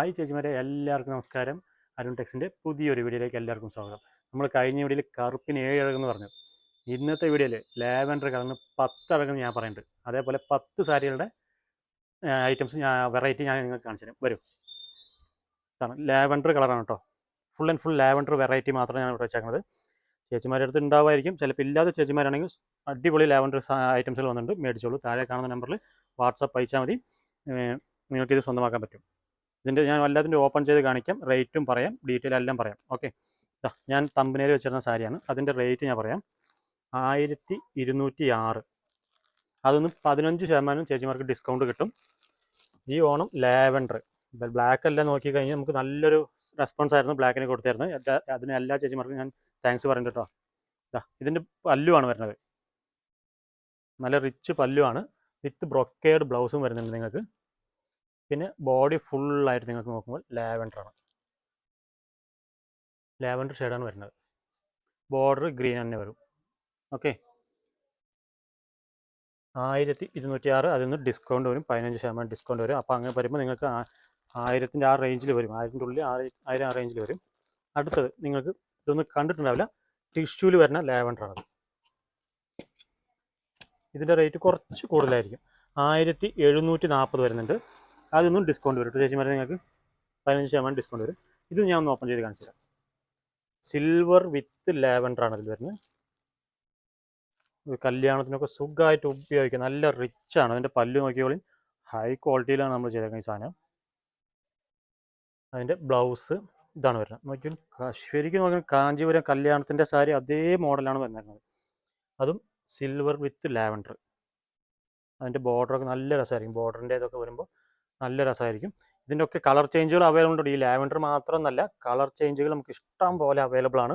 Hi ചേച്ചിമാരെ എല്ലാവർക്കും നമസ്കാരം. അരുൺ ടെക്സിന്റെ പുതിയൊരു വീഡിയോയിലേക്ക് എല്ലാവർക്കും സ്വാഗതം. നമ്മൾ കഴിഞ്ഞ വീഡിയോയിൽ കറുപ്പിന് ഏഴ് അഴകെന്ന് പറഞ്ഞു. ഇന്നത്തെ വീഡിയോയിൽ ലാവൻഡർ കളറിന് പത്ത് അഴകെന്ന് ഞാൻ പറയുന്നുണ്ട്. അതേപോലെ പത്ത് സാരികളുടെ ഐറ്റംസ് ഞാൻ വെറൈറ്റി ഞാൻ നിങ്ങൾക്ക് കാണിച്ചു തരും. വരും. ഇതാണ് ലാവൻഡർ കളറാണ് കേട്ടോ. Full and full lavender variety മാത്രമേ ഞാൻ ഇവിടെ വെച്ചേക്കുന്നത്. ചേച്ചിമാരുടെ അടുത്ത് ഉണ്ടാവുമായിരിക്കും. ചിലപ്പോൾ ഇല്ലാത്ത ചേച്ചിമാരാണെങ്കിൽ അടിപൊളി ലാവൻഡർ ഐറ്റംസുകൾ വന്നിട്ടുണ്ട്. മേടിച്ചോളൂ. താഴെ കാണുന്ന നമ്പറിൽ വാട്സപ്പ് അയച്ചാൽ മതി. നിങ്ങൾക്കിത് സ്വന്തമാക്കാൻ പറ്റും. ഇതിന്റെ ഞാൻ എല്ലാത്തിന്റെ ഓപ്പൺ ചെയ്ത് കാണിക്കാം. റേറ്റും പറയാം. ഡീറ്റെയിൽ എല്ലാം പറയാം. ഓക്കെ. ഞാൻ തമ്പനയിൽ വെച്ചിരുന്ന സാരിയാണ്. അതിന്റെ റേറ്റ് ഞാൻ പറയാം. ആയിരത്തി ഇരുന്നൂറ്റി ആറ് അതൊന്ന് പതിനഞ്ച് ശതമാനം ചേച്ചിമാർക്ക് ഡിസ്കൗണ്ട് കിട്ടും. ഈ ഓണം ലാവൻഡർ. ബ്ലാക്ക് എല്ലാം നോക്കി കഴിഞ്ഞാൽ നമുക്ക് നല്ലൊരു റെസ്പോൺസ് ആയിരുന്നു ബ്ലാക്കിനെ കൊടുത്തായിരുന്നു അതിന് എല്ലാ ചേച്ചിമാർക്കും ഞാൻ താങ്ക്സ് പറയുന്നുണ്ട് കേട്ടോ ഇതാ ഇതിന്റെ പല്ലുവാണ് വരുന്നത്. നല്ല റിച്ച് പല്ലുവാണ്. വിത്ത് ബ്രൊക്കേഡ് ബ്ലൗസും വരുന്നുണ്ട് നിങ്ങൾക്ക്. പിന്നെ ബോഡി ഫുള്ളായിട്ട് നിങ്ങൾക്ക് നോക്കുമ്പോൾ ലാവൻഡർ ആണ്. ലാവൻഡർ ഷെയ്ഡാണ് വരുന്നത്. ബോർഡർ ഗ്രീൻ തന്നെ വരും. ഓക്കെ ആയിരത്തി ഇരുന്നൂറ്റി ആറ് അതിൽ നിന്ന് ഡിസ്കൗണ്ട് വരും. പതിനഞ്ച് ശതമാനം ഡിസ്കൗണ്ട് വരും. അപ്പോൾ അങ്ങനെ വരുമ്പോൾ നിങ്ങൾക്ക് ആയിരത്തിന്റെ ആ റേഞ്ചിൽ വരും. ആയിരത്തിന്റെ ഉള്ളിൽ ആയിരം ആ റേഞ്ചിൽ വരും. അടുത്തത് നിങ്ങൾക്ക് ഇതൊന്നും കണ്ടിട്ടുണ്ടാവില്ല. ടിഷ്യൂൽ വരുന്ന ആണ് ഇതിന്റെ റേറ്റ് കുറച്ച് കൂടുതലായിരിക്കും. ആയിരത്തി എഴുന്നൂറ്റി നാൽപ്പത് വരുന്നുണ്ട്. അതൊന്നും ഡിസ്കൗണ്ട് വരും. ചേച്ചി ചേച്ചിമാരെ നിങ്ങൾക്ക് പതിനഞ്ച് ശതമാനം ഡിസ്കൗണ്ട് വരും. ഇത് ഞാൻ ഒന്ന് ഓപ്പൺ ചെയ്ത് കാണിച്ചു തരാം. സിൽവർ വിത്ത് ലാവൻഡർ ആണ് ഇതിൽ വരുന്നത്. കല്യാണത്തിനൊക്കെ സുഖമായിട്ട് ഉപയോഗിക്കാം. നല്ല റിച്ച് ആണ്. അതിന്റെ പല്ല് നോക്കിയോളി ഹൈ ക്വാളിറ്റിയിലാണ് നമ്മൾ ചെയ്തേക്കുന്നത് ഈ സാധനം. അതിന്റെ ബ്ലൗസ് ഇതാണ് വരുന്നത്. നോക്കിയാൽ ശരിക്കും നോക്കിയാൽ കാഞ്ചീപുരം കല്യാണത്തിന്റെ സാരി അതേ മോഡലാണ് വന്നിരുന്നത് അതും സിൽവർ വിത്ത് ലാവൻഡർ അതിന്റെ ബോർഡറൊക്കെ നല്ല രസമായിരിക്കും. ബോർഡറിന്റെ ഇതൊക്കെ വരുമ്പോൾ നല്ല രസമായിരിക്കും. ഇതിന്റെ ഒക്കെ കളർ ചേഞ്ചുകൾ അവൈലബിൾ ഉണ്ട്. ഈ ലാവൻഡർ മാത്രമെന്നല്ല കളർ ചേഞ്ചുകൾ നമുക്ക് ഇഷ്ടം പോലെ അവൈലബിൾ ആണ്.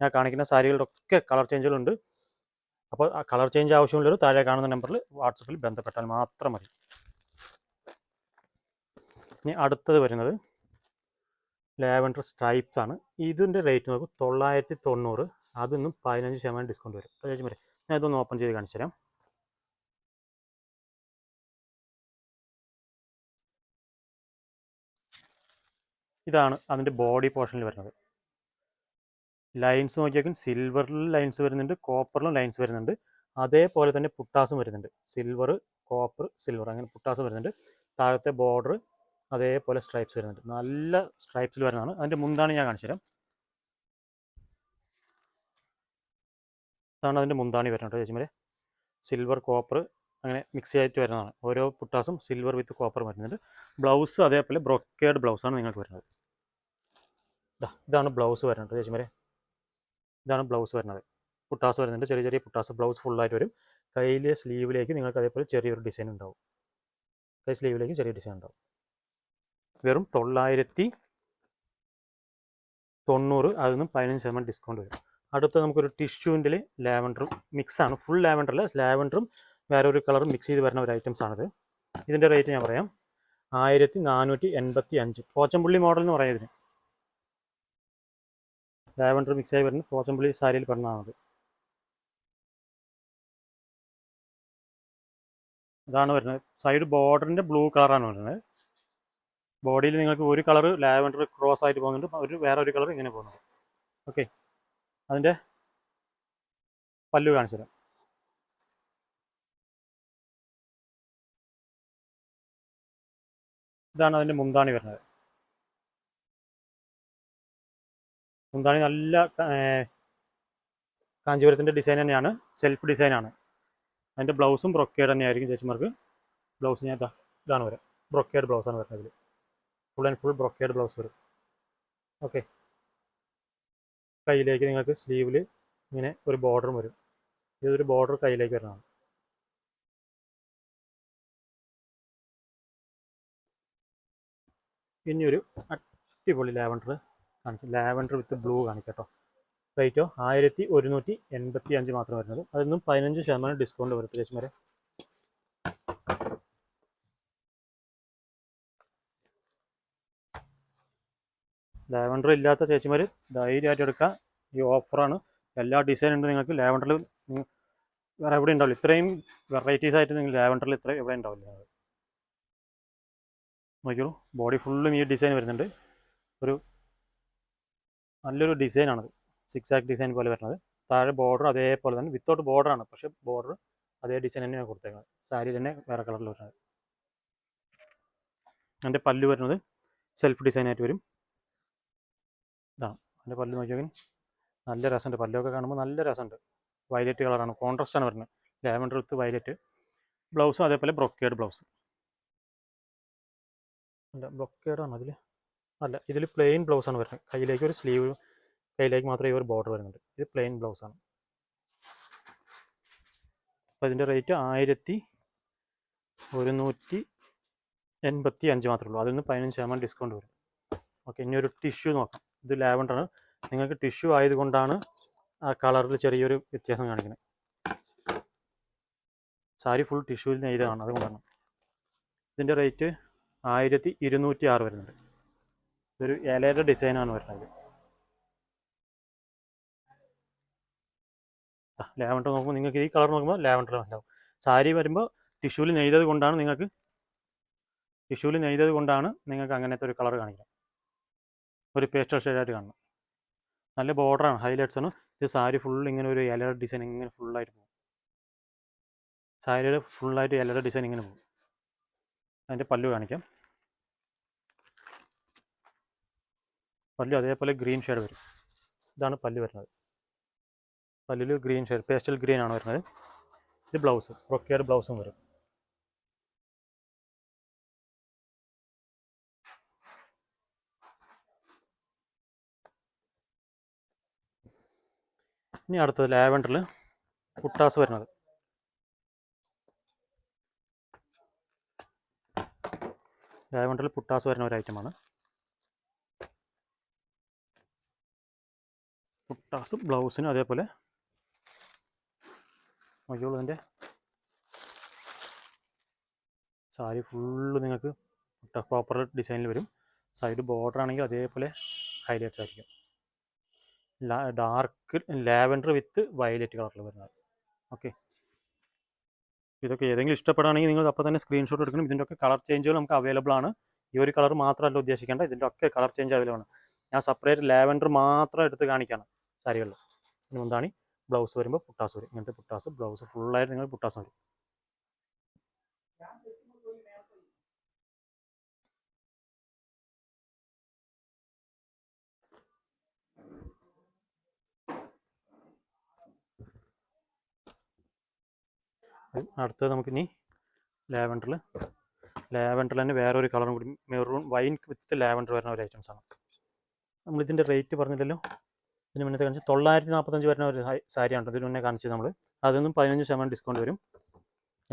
ഞാൻ കാണിക്കുന്ന സാരികളുടെ ഒക്കെ കളർ ചേഞ്ചുകൾ ഉണ്ട്. അപ്പോൾ ആ കളർ ചേഞ്ച് ആവശ്യമുള്ളവർ താഴെ കാണുന്ന നമ്പറിൽ വാട്സപ്പിൽ ബന്ധപ്പെട്ടാൽ മാത്രം മതി. ഇനി അടുത്തത് വരുന്നത് ലാവൻഡർ സ്ട്രൈപ്സ് ആണ്. ഇതിന്റെ റേറ്റ് നോക്കും തൊള്ളായിരത്തി തൊണ്ണൂറ്. അതൊന്നും പതിനഞ്ച് ശതമാനം ഡിസ്കൗണ്ട് വരും. ചേച്ചി ഞാൻ ഇതൊന്ന് ഓപ്പൺ ചെയ്ത് കാണിച്ചു തരാം ഇതാണ് അതിന്റെ ബോഡി പോർഷനിൽ വരുന്നത്. ലൈൻസ് നോക്കിയാൽ സിൽവറിൽ ലൈൻസ് വരുന്നുണ്ട് കോപ്പറിലും ലൈൻസ് വരുന്നുണ്ട്. അതേപോലെ തന്നെ പുട്ടാസും വരുന്നുണ്ട്. സിൽവർ കോപ്പർ സിൽവർ അങ്ങനെ പുട്ടാസ് വരുന്നുണ്ട്. താഴത്തെ ബോർഡർ അതേപോലെ സ്ട്രൈപ്സ് വരുന്നുണ്ട്. നല്ല സ്ട്രൈപ്സിൽ വരുന്നതാണ്. അതിന്റെ മുന്താണ് ഞാൻ കാണിച്ചു തരാം. ഇതാണ് അതിന്റെ മുന്താണി വരുന്നത് ചേച്ചിമാരെ. സിൽവർ കോപ്പർ അങ്ങനെ മിക്സ് ചെയ്തിട്ട് വരുന്നതാണ്. ഓരോ പുട്ടാസും സിൽവർ വിത്ത് കോപ്പർ വരുന്നുണ്ട്. ബ്ലൗസ് അതേപോലെ ബ്രൊക്കേഡ് ബ്ലൗസാണ് നിങ്ങൾക്ക് വരുന്നത്. ദാ ഇതാണ് ബ്ലൗസ് വരുന്നത് ചേച്ചിമാരെ ഇതാണ് ബ്ലൗസ് വരുന്നത് പുട്ടാസ് വരുന്നുണ്ട്. ചെറിയ ചെറിയ പുട്ടാസ് ബ്ലൗസ് ഫുള്ളായിട്ട് വരും. കയ്യിലെ സ്ലീവിലേക്ക് നിങ്ങൾക്ക് അതേപോലെ ചെറിയൊരു ഡിസൈൻ ഉണ്ടാവും. കൈ സ്ലീവിലേക്ക് ചെറിയ ഡിസൈൻ ഉണ്ടാവും. വെറും തൊള്ളായിരത്തി തൊണ്ണൂറ് അതിൽ നിന്നും പതിനഞ്ച് ശതമാനം ഡിസ്കൗണ്ട് വരും. അടുത്ത നമുക്കൊരു ടിഷ്യൂവിന്റെ ലാവൻഡറും മിക്സാണ് ഫുൾ ലാവൻഡർ അല്ല ലാവൻഡറും വേറെ ഒരു കളറും മിക്സ് ചെയ്ത് വരുന്ന ഒരു ഐറ്റംസ് ആണിത്. ഇതിന്റെ റേറ്റ് ഞാൻ പറയാം. ആയിരത്തി നാനൂറ്റി എൺപത്തി അഞ്ച്. പോച്ചമ്പുള്ളി മോഡൽ എന്ന് പറയാം ഇതിന്. ലാവൻഡർ മിക്സ് ആയി വരുന്ന പോച്ചമ്പുള്ളി സാരിയിൽ പെടുന്നതാണത് ഇതാണ് വരുന്നത്. സൈഡ് ബോർഡറിന്റെ ബ്ലൂ കളറാണ് വരുന്നത്. ബോഡിയിൽ നിങ്ങൾക്ക് ഒരു കളർ ലാവൻഡർ ക്രോസ് ആയിട്ട് പോകുന്നുണ്ട്. ഒരു വേറെ ഒരു കളർ ഇങ്ങനെ പോകുന്നുണ്ട്. ഓക്കെ. അതിന്റെ പല്ലു കാണിച്ചു തരാം. ഇതാണ് അതിന്റെ മുന്താണി വരുന്നത്. മുന്താണി നല്ല കാഞ്ചീപുരത്തിന്റെ ഡിസൈൻ തന്നെയാണ്. സെൽഫ് ഡിസൈനാണ് അതിന്റെ ബ്ലൗസും ബ്രൊക്കേഡ് തന്നെയായിരിക്കും ചേച്ചിമാർക്ക്. ബ്ലൗസ് ഞാൻ ഇതാ ഇതാണ് വരാം. ബ്രൊക്കേഡ് ബ്ലൗസാണ് വരുന്നത് ഇതിൽ full and full brocade blouse വരും. ഓക്കെ കയ്യിലേക്ക് നിങ്ങൾക്ക് സ്ലീവിൽ ഇങ്ങനെ ഒരു ബോർഡറും വരും. ഇതൊരു ബോർഡർ കയ്യിലേക്ക് വരുന്നതാണ്. ഇനിയൊരു അടിപൊളി ലാവൻഡർ കാണിക്കും ലാവൻഡർ വിത്ത് ബ്ലൂ കാണിക്കട്ടോ. റേറ്റോ ആയിരത്തി ഒരുന്നൂറ്റി എൺപത്തി അഞ്ച് മാത്രം വരുന്നത്. അതൊന്നും പതിനഞ്ച് ശതമാനം ഡിസ്കൗണ്ട് വരും വരെ. ലാവൻഡർ ഇല്ലാത്ത ചേച്ചിമാർ ധൈര്യമായിട്ട് എടുക്കാം ഈ ഓഫറാണ് എല്ലാ ഡിസൈൻ ഉണ്ട് നിങ്ങൾക്ക് ലാവൻഡറിൽ വേറെ എവിടെ ഉണ്ടാവില്ല. ഇത്രയും വെറൈറ്റീസ് ആയിട്ട് നിങ്ങൾ ലാവൻഡറിൽ ഇത്ര എവിടെ ഉണ്ടാവില്ല. നോക്കിയോളൂ ബോഡി ഫുള്ളും ഈ ഡിസൈൻ വരുന്നുണ്ട്. ഒരു നല്ലൊരു ഡിസൈനാണത് സിക്സ് ആക്ട് ഡിസൈൻ പോലെ വരുന്നത്. താഴെ ബോർഡർ അതേപോലെ തന്നെ വിത്തൗട്ട് ബോർഡറാണ് പക്ഷെ ബോർഡർ അതേ ഡിസൈൻ തന്നെയാണ് കൊടുത്തേക്കുന്നത് സാരി തന്നെ വേറെ കളറിൽ വരുന്നത്. എന്റെ പല്ല് വരുന്നത് സെൽഫ് ഡിസൈൻ ആയിട്ട് വരും. ഇതാണ് എന്റെ പല്ല് നോക്കിയാൽ നല്ല രസമുണ്ട്. പല്ലൊക്കെ കാണുമ്പോൾ നല്ല രസമുണ്ട്. വയലറ്റ് കളറാണ് കോൺട്രാസ്റ്റ് ആണ് വരുന്നത്. ലാവൻഡർ വിത്ത് വയലറ്റ് ബ്ലൗസും അതേപോലെ ബ്രൊക്കേഡ് ബ്ലൗസ് അല്ല ബ്രൊക്കേഡ് ആണ് അതിൽ അല്ല ഇതിൽ പ്ലെയിൻ ബ്ലൗസ് ആണ് വരുന്നത്. കയ്യിലേക്ക് ഒരു സ്ലീവ് കയ്യിലേക്ക് മാത്രമേ ഈ ഒരു ബോർഡർ വരുന്നുണ്ട്. ഇത് പ്ലെയിൻ ബ്ലൗസ് ആണ്. അപ്പോൾ ഇതിന്റെ റേറ്റ് ആയിരത്തി ഒരുന്നൂറ്റി എൺപത്തി അഞ്ച് മാത്രമേ ഉള്ളൂ. അതിൽ നിന്ന് പതിനഞ്ച് ശതമാനം ഡിസ്കൗണ്ട് വരും. ഓക്കെ ഇനി ഒരു ടിഷ്യൂ നോക്കാം. ഇത് ലാവൻഡർ ആണ്. നിങ്ങൾക്ക് ടിഷ്യൂ ആയതുകൊണ്ടാണ് ആ കളറിൽ ചെറിയൊരു വ്യത്യാസം കാണിക്കുന്നത്. സാരി ഫുൾ ടിഷ്യൂവിൽ നെയ്താണ് അതുകൊണ്ടാണ്. ഇതിന്റെ റേറ്റ് ആയിരത്തി ഇരുന്നൂറ്റി ആറ് വരുന്നുണ്ട്. ഇതൊരു ഇലയുടെ ഡിസൈനാണ് വരുന്നത്. ലാവൻഡർ നോക്കുമ്പോൾ നിങ്ങൾക്ക് ഈ കളർ നോക്കുമ്പോൾ ലാവൻഡർ ഉണ്ടാവും. സാരി വരുമ്പോൾ ടിഷ്യൂവിൽ നെയ്തത് കൊണ്ടാണ് നിങ്ങൾക്ക് ടിഷ്യൂവിൽ നെയ്തത് കൊണ്ടാണ് നിങ്ങൾക്ക് അങ്ങനത്തെ ഒരു കളർ കാണിക്കുക ഒരു പേസ്റ്റൽ ഷെയ്ഡായിട്ട് കാണണം നല്ല ബോർഡറാണ് ഹൈലൈറ്റ്സ് ആണ്. ഇത് സാരി ഫുൾ ഇങ്ങനെ ഒരു ഇലയുടെ ഡിസൈൻ ഇങ്ങനെ ഫുള്ളായിട്ട് പോകും. സാരിയുടെ ഫുള്ളായിട്ട് ഇലയുടെ ഡിസൈൻ ഇങ്ങനെ പോകും. അതിന്റെ പല്ലു കാണിക്കാം. പല്ലു അതേപോലെ ഗ്രീൻ ഷെയ്ഡ് വരും. ഇതാണ് പല്ല് വരുന്നത്. പല്ലിൽ ഗ്രീൻ ഷെയ്ഡ് പേസ്റ്റൽ ഗ്രീൻ ആണ് വരുന്നത്. ഇത് ബ്ലൗസ് റൊക്കേഡ് ബ്ലൗസും വരും. ഇനി അടുത്തത് ലാവൻഡറിൽ കുട്ടാസ് വരുന്നത്. ലാവൻഡറിൽ പുട്ടാസ് വരുന്ന ഒരു ഐറ്റമാണ് പുട്ടാസ് ബ്ലൗസിന് അതേപോലെ നോക്കിയോളൂ അതിന്റെ സാരി ഫുള്ള് നിങ്ങൾക്ക് പ്രോപ്പർ ഡിസൈനിൽ വരും. സൈഡ് ബോർഡർ ആണെങ്കിൽ അതേപോലെ ഹൈലൈറ്റ് ആയിരിക്കും. ഡാർക്ക് ലാവൻഡർ വിത്ത് വയലറ്റ് കളറിൽ വരുന്നത്. ഓക്കെ ഇതൊക്കെ ഏതെങ്കിലും ഇഷ്ടപ്പെടുകയാണെങ്കിൽ നിങ്ങൾ അപ്പോൾ തന്നെ സ്ക്രീൻഷോട്ട് എടുക്കണം. ഇതിന്റെ ഒക്കെ കളർ ചേഞ്ചുകൾ നമുക്ക് അവൈലബിൾ ആണ്. ഈ ഒരു കളർ മാത്രമല്ല ഉദ്ദേശിക്കേണ്ട ഇതിന്റെ ഒക്കെ കളർ ചേഞ്ച് അവൈലബിൾ ആണ്. ഞാൻ സെപ്പറേറ്റ് ലാവൻഡർ മാത്രം എടുത്ത് കാണിക്കുകയാണ് സാരികളിൽ ഇനി എന്താണ്? ബ്ലൗസ് വരുമ്പോൾ പുട്ടാസ് വരും. ഇങ്ങനത്തെ പുട്ടാസ് ബ്ലൗസ് ഫുള്ളായിട്ട് നിങ്ങൾ പുട്ടാസ് വരും അടുത്തത് നമുക്കിനി ലാവൻഡറിൽ ലാവൻഡറിൽ തന്നെ വേറെ ഒരു കളറും കൂടി മെറൂൺ വൈൻ വിത്ത് ലാവൻഡർ വരുന്ന ഒരു ഐറ്റംസ് ആണ് നമ്മളിതിന്റെ റേറ്റ് പറഞ്ഞില്ലല്ലോ? ഇതിന് മുന്നേ കാണിച്ച് തൊള്ളായിരത്തി നാൽപ്പത്തഞ്ച് വരുന്ന ഒരു സാരിയാണ് ഇതിന് മുന്നേ കാണിച്ചത് നമ്മൾ അതിൽ നിന്നും പതിനഞ്ച് ശതമാനം ഡിസ്കൗണ്ട് വരും.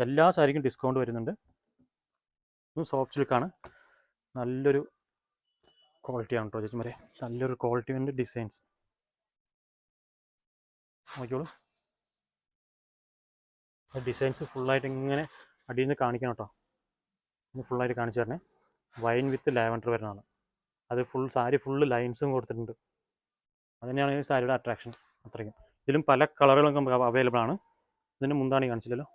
എല്ലാ സാരിക്കും ഡിസ്കൗണ്ട് വരുന്നുണ്ട്. സോഫ്റ്റ് സിൽക്കാണ് നല്ലൊരു ക്വാളിറ്റിയാണ് കേട്ടോ ചേച്ചിമാരെ. നല്ലൊരു ക്വാളിറ്റി ഉണ്ട് ഡിസൈൻസ് നോക്കിയോളൂ ഡിസൈൻസ് ഫുള്ളായിട്ട് ഇങ്ങനെ അടിയിൽ നിന്ന് കാണിക്കണം കേട്ടോ. ഇത് ഫുള്ളായിട്ട് കാണിച്ചു തരണേ. വൈൻ വിത്ത് ലാവൻഡർ വരുന്നതാണ്. അത് ഫുൾ സാരി ഫുള്ള് ലൈൻസും കൊടുത്തിട്ടുണ്ട്. അതുതന്നെയാണ് ഈ സാരിയുടെ അട്രാക്ഷൻ അത്രയ്ക്കും. ഇതിലും പല കളറുകളും നമുക്ക് അവൈലബിൾ ആണ്. ഇതിന് മുന്താണി കാണിച്ചില്ലല്ലോ?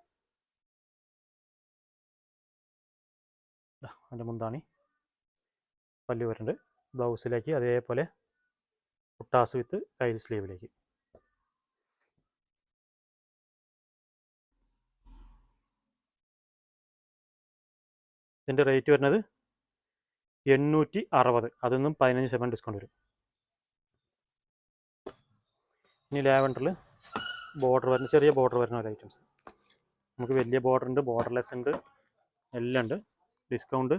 അതിന്റെ മുന്താണി പല്ലു വരുന്നുണ്ട് ബ്ലൗസിലേക്ക് അതേപോലെ കുട്ടാസ് വിത്ത് കൈ സ്ലീവിലേക്ക് ഇതിന്റെ റേറ്റ് വരുന്നത് എണ്ണൂറ്റി അറുപത്. അതിൽ നിന്നും പതിനഞ്ച് ശതമാനം ഡിസ്കൗണ്ട് വരും. ഇനി ലാവൻഡറിൽ ബോർഡർ വരുന്ന ചെറിയ ബോർഡർ വരുന്ന ഒരു ഐറ്റംസ് നമുക്ക് വലിയ ബോർഡർ ഉണ്ട് ബോർഡർലെസ് ഉണ്ട് എല്ലാം ഉണ്ട്. ഡിസ്കൗണ്ട്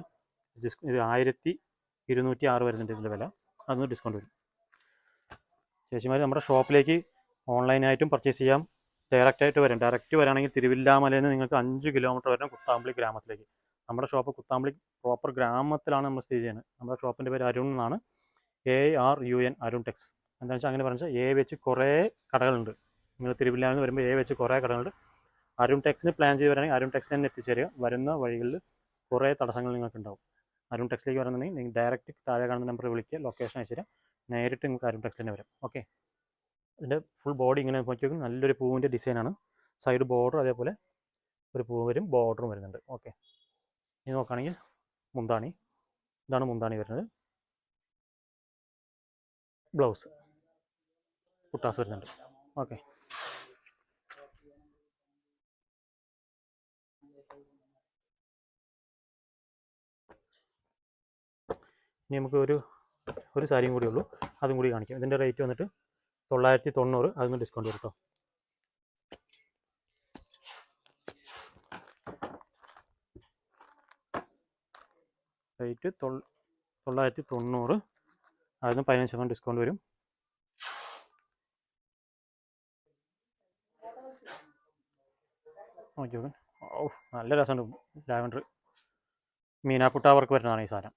ഇത് ആയിരത്തി ഇരുന്നൂറ്റി ആറ് വരുന്നുണ്ട് ഇതിന്റെ വില. അതൊന്ന് ഡിസ്കൗണ്ട് വരും. ചേച്ചിമാർ നമ്മുടെ ഷോപ്പിലേക്ക് ഓൺലൈനായിട്ടും പർച്ചേസ് ചെയ്യാം. ഡയറക്റ്റായിട്ട് വരാം. ഡയറക്റ്റ് വരാണെങ്കിൽ തിരുവില്ലാമലയിൽ നിന്ന് നിങ്ങൾക്ക് അഞ്ച് കിലോമീറ്റർ വരണം കുത്താമ്പളി ഗ്രാമത്തിലേക്ക്. നമ്മുടെ ഷോപ്പ് കുത്താമ്പളി പ്രോപ്പർ ഗ്രാമത്തിലാണ് നമ്മൾ സ്ഥിതി ചെയ്യുന്നത്. നമ്മുടെ ഷോപ്പിന്റെ പേര് അരുൺ എന്നാണ്. A R U N Arun tex എന്താണെന്ന് വെച്ചാൽ അങ്ങനെ പറഞ്ഞാൽ എ വെച്ച് കുറേ കടകളുണ്ട് നിങ്ങൾ തിരുവില്ലാന്ന് വരുമ്പോൾ എ വെച്ച് കുറേ കടകളുണ്ട് അരുൺ ടെക്സിന് പ്ലാൻ ചെയ്ത് വരാണെങ്കിൽ അരുൺ ടെക്സിന് തന്നെ എത്തിച്ചേരുക. വരുന്ന വഴികളിൽ കുറേ തടസ്സങ്ങൾ നിങ്ങൾക്ക് ഉണ്ടാവും അരുൺ ടെക്സിലേക്ക് വരണമെന്നുണ്ടെങ്കിൽ നിങ്ങൾ ഡയറക്റ്റ് താഴെ കാണുന്ന നമ്പറിൽ വിളിക്കുക ലൊക്കേഷൻ അയച്ചു തരാം. നേരിട്ട് നിങ്ങൾക്ക് അരുൺ ടെക്സിൽ തന്നെ വരാം. ഓക്കെ ഇതിന്റെ ഫുൾ ബോഡി ഇങ്ങനെ നോക്കി നോക്കും. നല്ലൊരു പൂവിന്റെ ഡിസൈനാണ് സൈഡ് ബോർഡർ അതേപോലെ ഒരു പൂ വരും ബോർഡറും വരുന്നുണ്ട്. ഓക്കെ ഇനി നോക്കുകയാണെങ്കിൽ മുന്താണി. ഇതാണ് മുന്താണി വരുന്നത്. ബ്ലൗസ് കുട്ടാസ് വരുന്നുണ്ട്. ഓക്കെ. ഇനി നമുക്ക് ഒരു ഒരു സാരിയും കൂടി ഉള്ളൂ. അതും കൂടി കാണിക്കാം. ഇതിന്റെ റേറ്റ് വന്നിട്ട് തൊള്ളായിരത്തി തൊണ്ണൂറ് അതിന് ഡിസ്കൗണ്ട് കേട്ടോ റേറ്റ് തൊള്ളായിരത്തി തൊണ്ണൂറ് അതിന് പതിനഞ്ച് ശതമാനം ഡിസ്കൗണ്ട് വരും. നോക്കി നോക്കാൻ ഓ നല്ല രസമുണ്ട്. ലാവൻഡർ. മീനാപ്പുട്ട വർക്ക് വരുന്നതാണ് ഈ സാധനം.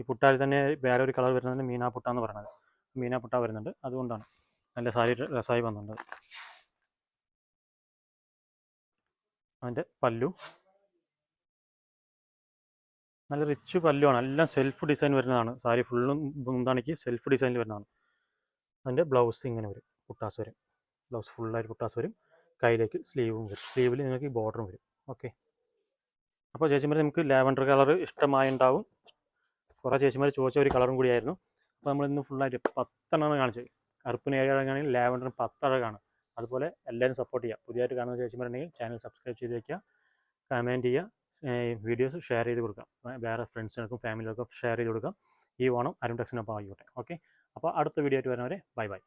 ഈ പുട്ടാൽ തന്നെ വേറെ ഒരു കളർ വരുന്നത് മീനാപ്പുട്ട എന്ന് പറയുന്നത്. മീനാപ്പുട്ട വരുന്നുണ്ട്. അതുകൊണ്ടാണ് നല്ല സാരി രസമായി വന്നിട്ടുണ്ട് അതിന്റെ പല്ലു. നല്ല റിച്ച് പല്ലുമാണ് എല്ലാം സെൽഫ് ഡിസൈൻ വരുന്നതാണ്. സാരി ഫുള്ളും മുന്താണിക്ക് സെൽഫ് ഡിസൈനിൽ വരുന്നതാണ്. അതിന്റെ ബ്ലൗസ് ഇങ്ങനെ വരും. പുട്ടാസ് വരും. ബ്ലൗസ് ഫുള്ളായിട്ട് പുട്ടാസ് വരും. കയ്യിലേക്ക് സ്ലീവും വരും. സ്ലീവിൽ നിങ്ങൾക്ക് ബോർഡറും വരും. ഓക്കെ അപ്പോൾ ചേച്ചിമാർ നമുക്ക് ലാവൻഡർ കളർ ഇഷ്ടമായുണ്ടാവും. കുറേ ചേച്ചിമാർ ചോദിച്ച ഒരു കളറും കൂടിയായിരുന്നു അപ്പോൾ നമ്മൾ ഇന്ന് ഫുള്ളായിട്ട് പത്തെണ്ണമാണ് കാണിച്ചത് കറുപ്പിന് ഏഴ് അഴകാണെങ്കിൽ ലാവൻഡറിന് പത്തഴകാണ് അതുപോലെ എല്ലാവരും സപ്പോർട്ട് ചെയ്യുക പുതിയതായിട്ട് കാണുന്ന ചേച്ചിമാരുണ്ടെങ്കിൽ ചാനൽ സബ്സ്ക്രൈബ് ചെയ്ത് വയ്ക്കുക കമന്റ് ചെയ്യുക. വീഡിയോസ് ഷെയർ ചെയ്ത് കൊടുക്കുക. വേറെ ഫ്രണ്ട്സിനൊക്കെ ഫാമിലികൾക്കും ഷെയർ ചെയ്ത് കൊടുക്കുക. ഈ ഓണം അരുൺ ടെക്സിനൊപ്പം ആയിക്കോട്ടെ. ഓക്കെ അപ്പോൾ അടുത്ത വീഡിയോ ആയിട്ട് വരുന്നവരെ ബൈ ബൈ